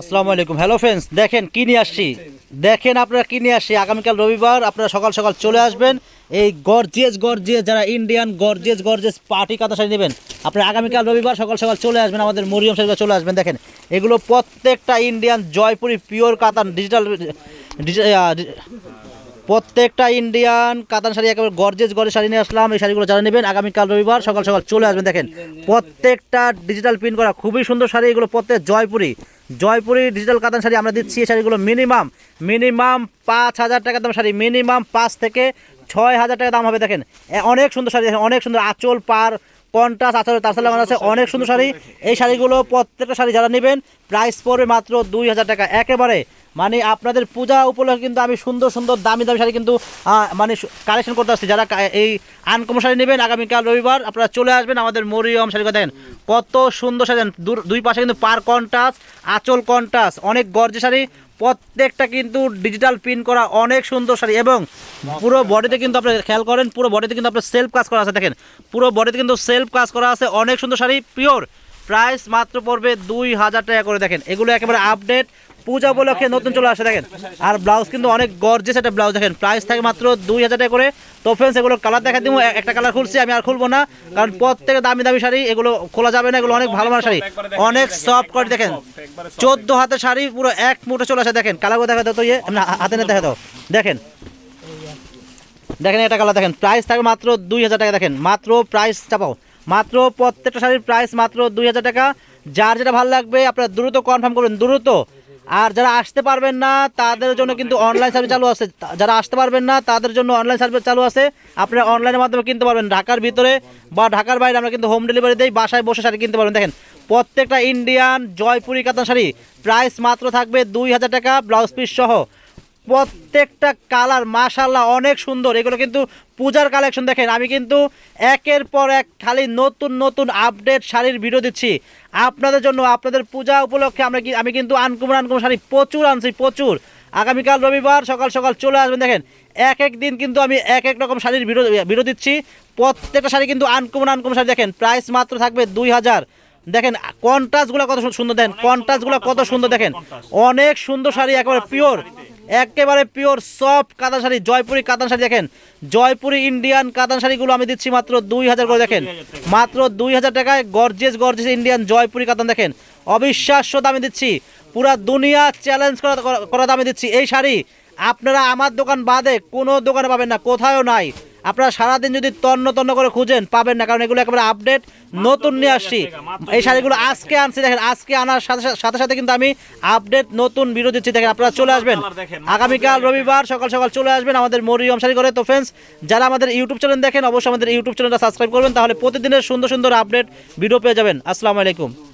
আসসালামু আলাইকুম। Hello friends দেখেন, কি নিয়ে আসছি? দেখেন আপনারা কি নিয়ে আসছি? আগামীকাল রবিবার আপনারা সকাল সকাল চলে আসবেন। এই গর্জিয়াস গর্জিয়াস যারা ইন্ডিয়ান গর্জিয়াস গর্জিয়াস পার্টি কাতা শাড়ি নেবেন, আপনারা আগামীকাল রবিবার সকাল সকাল চলে আসবেন, আমাদের মরিয়ম সাহেব চলে আসবেন। দেখেন, এগুলো প্রত্যেকটা Indian Jaipuri pure katan digital প্রত্যেকটা ইন্ডিয়ান কাতান শাড়ি একেবারে গর্জেস গর্জেস শাড়ি নিয়ে আসলাম। এই শাড়িগুলো যারা নেবেন, আগামীকাল রবিবার সকাল সকাল চলে আসবেন, দেখেন। প্রত্যেকটা ডিজিটাল প্রিন্ট করা খুবই সুন্দর শাড়ি, এগুলো প্রত্যেক জয়পুরি। জয়পুরি ডিজিটাল কাতান শাড়ি আমরা দিচ্ছি, এই শাড়িগুলো মিনিমাম মিনিমাম পাঁচ হাজার টাকা দাম শাড়ি মিনিমাম পাঁচ থেকে ছয় হাজার টাকা দাম হবে, দেখেন। অনেক সুন্দর শাড়ি, দেখেন, অনেক সুন্দর আঁচল পার কন্টাস আচল তারসালে আমার আছে অনেক সুন্দর শাড়ি। এই শাড়িগুলো প্রত্যেকটা শাড়ি যারা নেবেন প্রাইস পড়বে মাত্র দুই হাজার টাকা। একেবারে মানে আপনাদের পূজা উপলক্ষে কিন্তু আমি সুন্দর সুন্দর দামি দামি শাড়ি কিন্তু মানে কালেকশন করতে আসছি। যারা এই আনকম শাড়ি নেবেন আগামীকাল রবিবার আপনারা চলে আসবেন আমাদের মরিয়ম শাড়ি দেখেন। কত সুন্দর শাড়ি দুই পাশে কিন্তু পার কন্টাস আঁচল কন্টাস অনেক গর্জে শাড়ি। প্রত্যেকটা কিন্তু ডিজিটাল প্রিন্ট করা অনেক সুন্দর শাড়ি এবং পুরো বডিতে কিন্তু আপনি খেয়াল করেন, পুরো বডিতে কিন্তু আপনার সেলফ কাজ করা আছে। দেখেন, পুরো বডিতে কিন্তু সেলফ কাজ করা আছে, অনেক সুন্দর শাড়ি পিওর প্রাইস মাত্র পড়বে দুই হাজার টাকা করে। দেখেন, এগুলো একেবারে আপডেট পূজা উপলক্ষে নতুন চলে আসে, দেখেন। আর ব্লাউজ কিন্তু অনেক গর্জেস একটা ব্লাউজ, দেখেন। প্রাইস থাকে মাত্র দুই হাজার টাকা করে। তো ফ্রেন্ডস এগুলো কালার দেখা দিব। একটা কালার খুলছি, আমি আর খুলবো না। কারণ প্রত্যেকে দামি দামি শাড়ি, এগুলো খোলা যাবে না, এগুলো অনেক ভালো ভালো শাড়ি। অনেক সফট করে দেখেন। চোদ্দ হাতের শাড়ি, পুরো এক মুঠে চলে আসে, দেখেন। কালারগুলো দেখা দাও তো ইয়ে হাতে নিয়ে দেখা দাও। দেখেন। দেখেন এটা কালার দেখেন। প্রাইস থাকবে মাত্র দুই হাজার টাকা, দেখেন। মাত্র প্রাইস চাপাও। মাত্র প্রত্যেকটা শাড়ির প্রাইস মাত্র দুই হাজার টাকা। যার যেটা ভালো লাগবে, আপনারা দ্রুত কনফার্ম করবেন দ্রুত আর যারা আসতে পারবেন না, তাদের জন্য কিন্তু অনলাইন সার্ভিস চালু আছে। যারা আসতে পারবেন না, তাদের জন্য অনলাইন সার্ভিস চালু আছে। আপনারা অনলাইনের মাধ্যমে কিনতে পারবেন। ঢাকার ভিতরে বা ঢাকার বাইরে আমরা কিন্তু হোম ডেলিভারি দিই, বাসায় বসে শাড়ি কিনতে পারবেন। দেখেন, প্রত্যেকটা ইন্ডিয়ান জয়পুরি কাতান শাড়ি প্রাইস মাত্র থাকবে দুই হাজার টাকা ব্লাউজ পিস সহ। প্রত্যেকটা কালার মাশাল্লাহ অনেক সুন্দর। এগুলো কিন্তু পূজার কালেকশন দেখেন। আমি কিন্তু একের পর এক খালি নতুন নতুন আপডেট শাড়ির ভিডিও দিচ্ছি। আপনাদের জন্য, আপনাদের পূজা উপলক্ষে আমরা কি আমি কিন্তু আনকুমন আনকুমন শাড়ি প্রচুর আনছি, প্রচুর। আগামীকাল রবিবার সকাল সকাল চলে আসবেন, দেখেন। এক এক দিন কিন্তু আমি এক এক রকম শাড়ির ভিডিও ভিডিও দিচ্ছি। প্রত্যেকটা শাড়ি কিন্তু আনকুমন আনকুমন শাড়ি, দেখেন। প্রাইস মাত্র থাকবে দুই হাজার। দেখেন কন্ট্রাস্টগুলো কত সুন্দর, দেখেন। কন্ট্রাস্টগুলো কত সুন্দর, দেখেন। অনেক সুন্দর শাড়ি, একেবারে পিওর একেবারে পিওর সফট কাতান শাড়ি, জয়পুরি কাতান শাড়ি দেখেন। জয়পুরি ইন্ডিয়ান কাদান শাড়িগুলো আমি দিচ্ছি মাত্র দুই হাজার করে, দেখেন। মাত্র দুই হাজার টাকায় গর্জেস গর্জেস ইন্ডিয়ান জয়পুরি কাতান দেখেন। অবিশ্বাস্য দামে দিচ্ছি। পুরা দুনিয়া চ্যালেঞ্জ করা করা দামে দিচ্ছি। এই শাড়ি আপনারা আমার দোকান বাদে কোনো দোকানে পাবেন না কোথাও নাই। আপনারা সারাদিন যদি তন্ন তন্ন করে খুঁজেন পাবেন না কারণ এগুলো একেবারে আপডেট নতুন নিয়ে আসছি। এই শাড়িগুলো আজকে আনছি দেখেন আজকে আনার সাথে সাথে- সাথে সাথে কিন্তু আমি আপডেট নতুন ভিডিও দিচ্ছি। দেখেন আপনারা চলে আসবেন। আগামীকাল রবিবার সকাল সকাল চলে আসবেন আমাদের মরিয়ম শাড়ি করে তো ফ্রেন্ডস যারা আমাদের ইউটিউব চ্যানেল দেখেন অবশ্যই আমাদের ইউটিউব চ্যানেলটা সাবস্ক্রাইব করবেন তাহলে প্রতিদিনের সুন্দর সুন্দর আপডেট ভিডিও পেয়ে যাবেন। আসসালামু আলাইকুম।